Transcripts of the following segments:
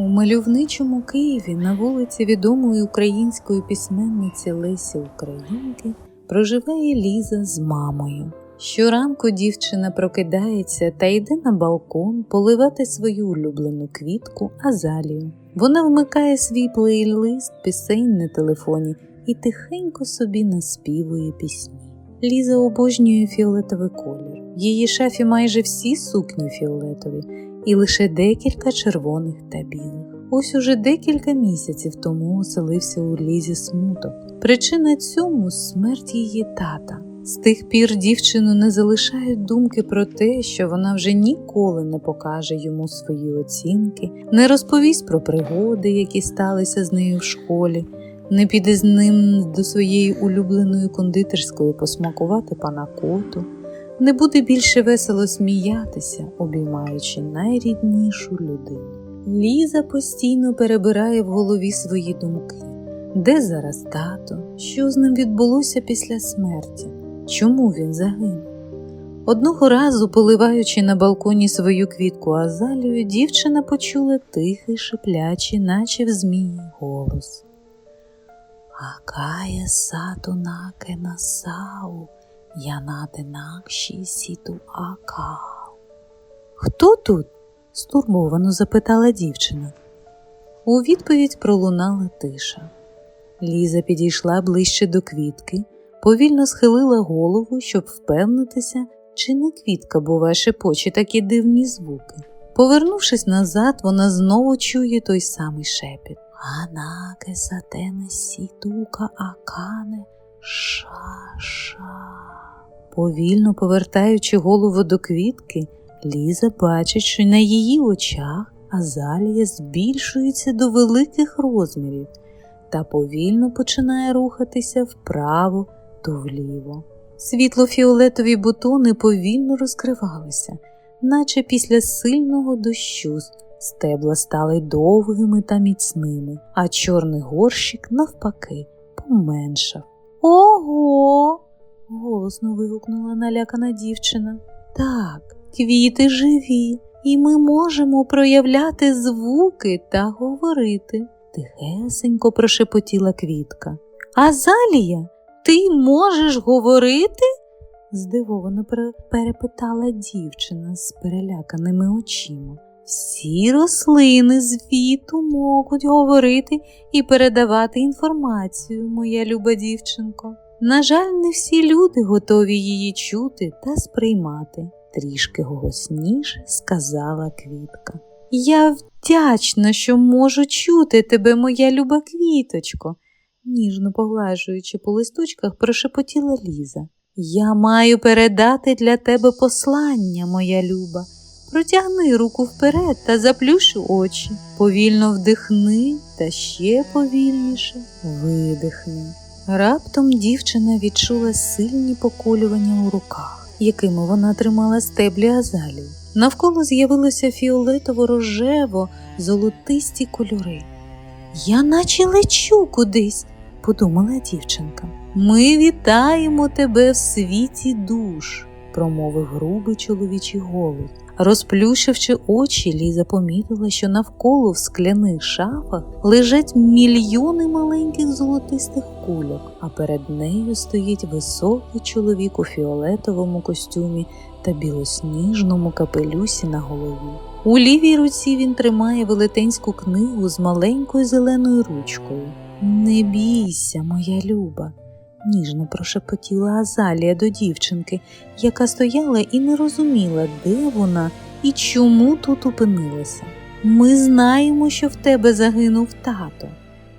У мальовничому Києві на вулиці відомої української письменниці Лесі Українки проживає Ліза з мамою. Щоранку дівчина прокидається та йде на балкон поливати свою улюблену квітку азалію. Вона вмикає свій плейлист пісень на телефоні і тихенько собі наспівує пісні. Ліза обожнює фіолетовий колір. В її шафі майже всі сукні фіолетові, і лише декілька червоних та білих. Ось уже декілька місяців тому оселився у Лізі смуток. Причина цьому смерть її тата. З тих пір дівчину не залишають думки про те, що вона вже ніколи не покаже йому свої оцінки, не розповість про пригоди, які сталися з нею в школі, не піде з ним до своєї улюбленої кондитерської посмакувати панакоту, не буде більше весело сміятися, обіймаючи найріднішу людину. Ліза постійно перебирає в голові свої думки. Де зараз тато? Що з ним відбулося після смерті? Чому він загинув? Одного разу, поливаючи на балконі свою квітку азалію, дівчина почула тихий, шиплячий, наче в змії голос. Акає сату наке насау, я надинакші сіту акау. Хто тут? стурбовано запитала дівчина. У відповідь пролунала тиша. Ліза підійшла ближче до квітки, повільно схилила голову, щоб впевнитися, чи не квітка бува шепоче такі дивні звуки. Повернувшись назад, вона знову чує той самий шепіт. Анаке сатене сітука акане ша-ша. Повільно повертаючи голову до квітки, Ліза бачить, що на її очах азалія збільшується до великих розмірів та повільно починає рухатися вправо то вліво. Світло-фіолетові бутони повільно розкривалися, наче після сильного дощу стебла стали довгими та міцними, а чорний горщик, навпаки, поменшав. Ого. Голосно вигукнула налякана дівчина. Так, квіти живі, і ми можемо проявляти звуки та говорити, тихесенько прошепотіла квітка. Азалія, ти можеш говорити? здивовано перепитала дівчина з переляканими очима. Всі рослини звіту можуть говорити і передавати інформацію, моя люба дівчинко. На жаль, не всі люди готові її чути та сприймати, трішки голосніше сказала квітка. Я вдячна, що можу чути тебе, моя люба квіточко, ніжно поглажуючи по листочках, прошепотіла Ліза. Я маю передати для тебе послання, моя люба. Протягни руку вперед та заплющи очі. Повільно вдихни та ще повільніше видихни. Раптом дівчина відчула сильні поколювання у руках, якими вона тримала стеблі азалії. Навколо з'явилося фіолетово-рожево, золотисті кольори. Я наче лечу кудись, подумала дівчинка. Ми вітаємо тебе в світі душ, промовив грубий чоловічий голос. Розплющивши очі, Ліза помітила, що навколо в скляних шафах лежать мільйони маленьких золотистих кульок, а перед нею стоїть високий чоловік у фіолетовому костюмі та білосніжному капелюсі на голові. У лівій руці він тримає велетенську книгу з маленькою зеленою ручкою. Не бійся, моя люба, ніжно прошепотіла Азалія до дівчинки, яка стояла і не розуміла, де вона і чому тут опинилася. Ми знаємо, що в тебе загинув тато.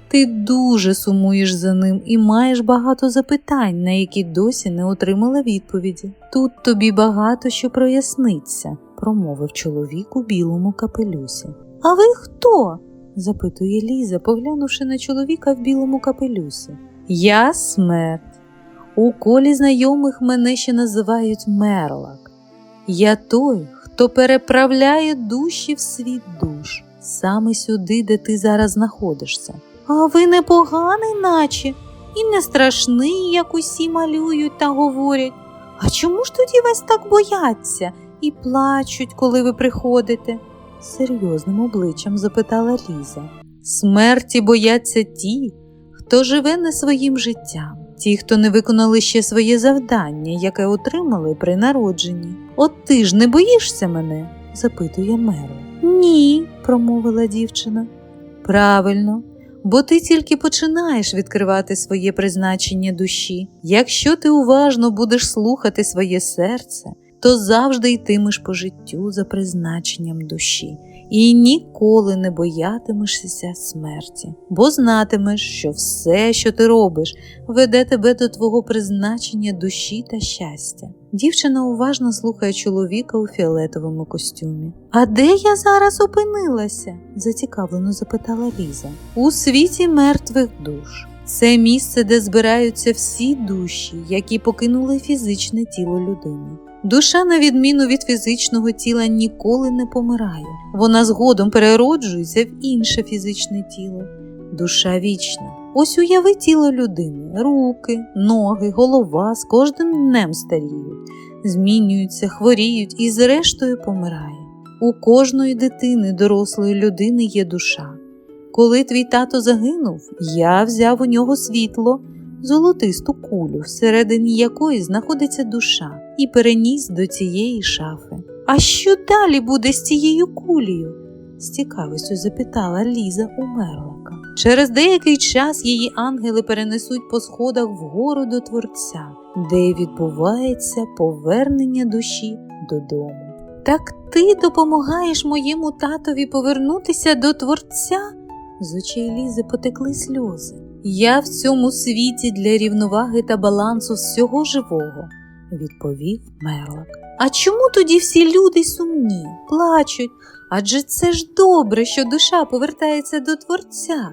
Ти дуже сумуєш за ним і маєш багато запитань, на які досі не отримала відповіді. Тут тобі багато що проясниться, промовив чоловік у білому капелюсі. А ви хто? запитує Ліза, поглянувши на чоловіка в білому капелюсі. Я смерть. У колі знайомих мене ще називають Мерлак. Я той, хто переправляє душі в світ душ, саме сюди, де ти зараз знаходишся. А ви не поганий, наче, і не страшний, як усі малюють та говорять. А чому ж тоді вас так бояться і плачуть, коли ви приходите? серйозним обличчям запитала Ліза. Смерті бояться ті, хто живе не своїм життям, ті, хто не виконали ще своє завдання, яке отримали при народженні. От ти ж не боїшся мене? запитує Мерл. Ні, промовила дівчина. Правильно, бо ти тільки починаєш відкривати своє призначення душі. Якщо ти уважно будеш слухати своє серце, то завжди йтимеш по життю за призначенням душі і ніколи не боятимешся смерті, бо знатимеш, що все, що ти робиш, веде тебе до твого призначення душі та щастя. Дівчина уважно слухає чоловіка у фіолетовому костюмі. А де я зараз опинилася? зацікавлено запитала Ліза. У світі мертвих душ. Це місце, де збираються всі душі, які покинули фізичне тіло людини. Душа, на відміну від фізичного тіла, ніколи не помирає. Вона згодом перероджується в інше фізичне тіло. Душа вічна. Ось уяви тіло людини, руки, ноги, голова з кожним днем старіють, змінюються, хворіють і зрештою помирає. У кожної дитини, дорослої людини є душа. Коли твій тато загинув, я взяв у нього світло, золотисту кулю, всередині якої знаходиться душа, і переніс до цієї шафи. А що далі буде з цією кулею? з цікавістю запитала Ліза у Мерлока. Через деякий час її ангели перенесуть по сходах вгору до Творця, де відбувається повернення душі додому. Так ти допомагаєш моєму татові повернутися до Творця? З очей Лізи потекли сльози. Я в цьому світі для рівноваги та балансу всього живого, відповів Мерлок. А чому тоді всі люди сумні, плачуть? Адже це ж добре, що душа повертається до Творця,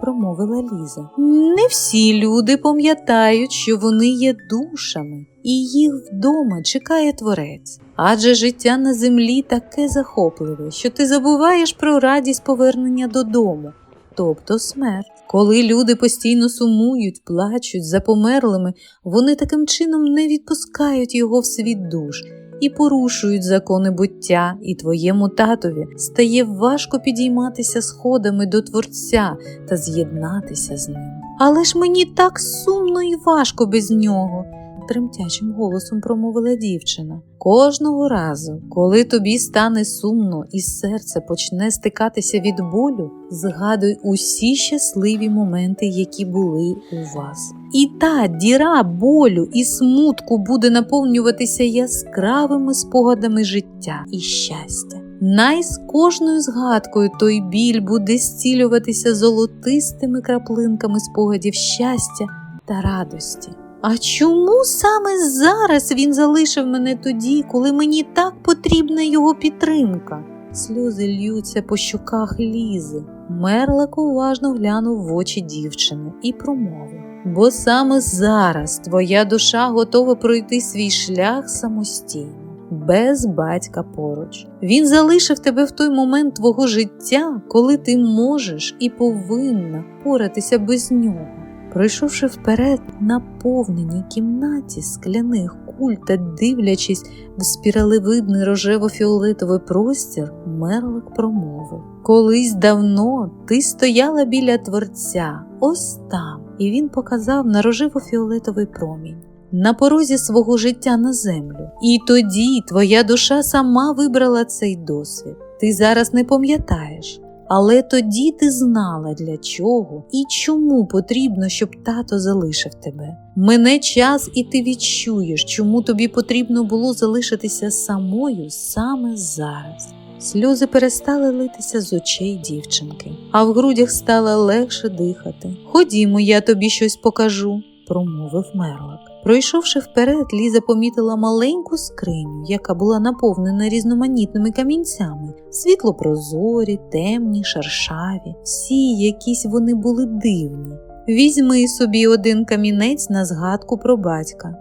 промовила Ліза. Не всі люди пам'ятають, що вони є душами, і їх вдома чекає творець. Адже життя на землі таке захопливе, що ти забуваєш про радість повернення додому, тобто смерть. Коли люди постійно сумують, плачуть за померлими, вони таким чином не відпускають його в світ душ і порушують закони буття, і твоєму татові стає важко підійматися сходами до Творця та з'єднатися з ним. Але ж мені так сумно і важко без нього, тремтячим голосом промовила дівчина. Кожного разу, коли тобі стане сумно і серце почне стикатися від болю, згадуй усі щасливі моменти, які були у вас. І та діра болю і смутку буде наповнюватися яскравими спогадами життя і щастя. Най з кожною згадкою той біль буде зцілюватися золотистими краплинками спогадів щастя та радості. А чому саме зараз він залишив мене тоді, коли мені так потрібна його підтримка? Сльози льються по щоках Лізи. Мерлик уважно глянув в очі дівчини і промовив. Бо саме зараз твоя душа готова пройти свій шлях самостійно, без батька поруч. Він залишив тебе в той момент твого життя, коли ти можеш і повинна поратися без нього. Пройшовши вперед, наповненій кімнаті скляних куль та дивлячись в спіралевидний рожево-фіолетовий простір, Мерлик промовив Колись давно ти стояла біля творця, ось там, і він показав на рожево-фіолетовий промінь. На порозі свого життя на землю. І тоді твоя душа сама вибрала цей досвід. Ти зараз не пам'ятаєш, але тоді ти знала, для чого і чому потрібно, щоб тато залишив тебе. Мине час, і ти відчуєш, чому тобі потрібно було залишитися самою саме зараз. Сльози перестали литися з очей дівчинки, а в грудях стало легше дихати. Ходімо, я тобі щось покажу, промовив Мерлок. Пройшовши вперед, Ліза помітила маленьку скриню, яка була наповнена різноманітними камінцями, світло-прозорі, темні, шаршаві, всі якісь вони були дивні. Візьми собі один камінець на згадку про батька.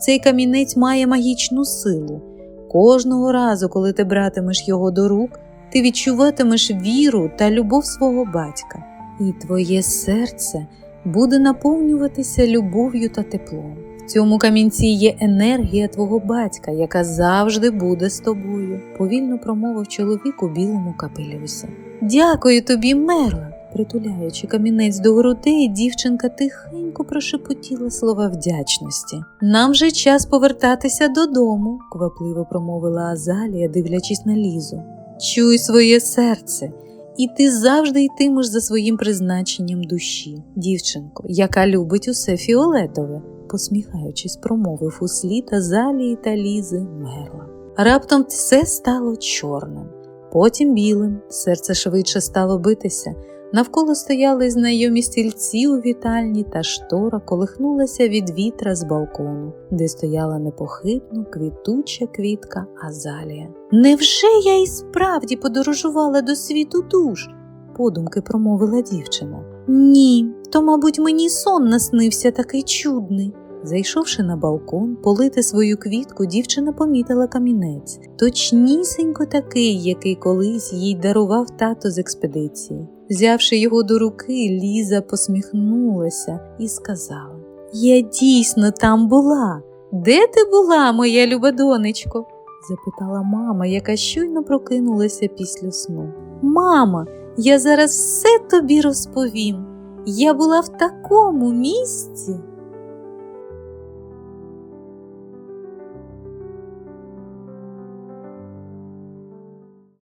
Цей камінець має магічну силу. Кожного разу, коли ти братимеш його до рук, ти відчуватимеш віру та любов свого батька, і твоє серце буде наповнюватися любов'ю та теплом. В цьому камінці є енергія твого батька, яка завжди буде з тобою, повільно промовив чоловік у білому капелюсі. Дякую тобі, мерла. Притуляючи камінець до грудей, дівчинка тихенько прошепотіла слова вдячності. Нам вже час повертатися додому, квапливо промовила Азалія, дивлячись на лізу. Чуй своє серце, і ти завжди йтимеш за своїм призначенням душі, дівчинко, яка любить усе фіолетове, посміхаючись, промовив услід Азалії та Лізи мерла. Раптом все стало чорним, потім білим, серце швидше стало битися. Навколо стояли знайомі стільці у вітальні, та штора колихнулася від вітра з балкону, де стояла непохитно квітуча квітка Азалія. Невже я і справді подорожувала до світу душ? подумки промовила дівчина. Ні, то, мабуть, мені сон наснився такий чудний. Зайшовши на балкон, полити свою квітку, дівчина помітила камінець, точнісінько такий, який колись їй дарував тато з експедиції. Взявши його до руки, Ліза посміхнулася і сказала: Я дійсно там була. Де ти була, моя люба донечко? запитала мама, яка щойно прокинулася після сну. Мама, я зараз все тобі розповім. Я була в такому місці.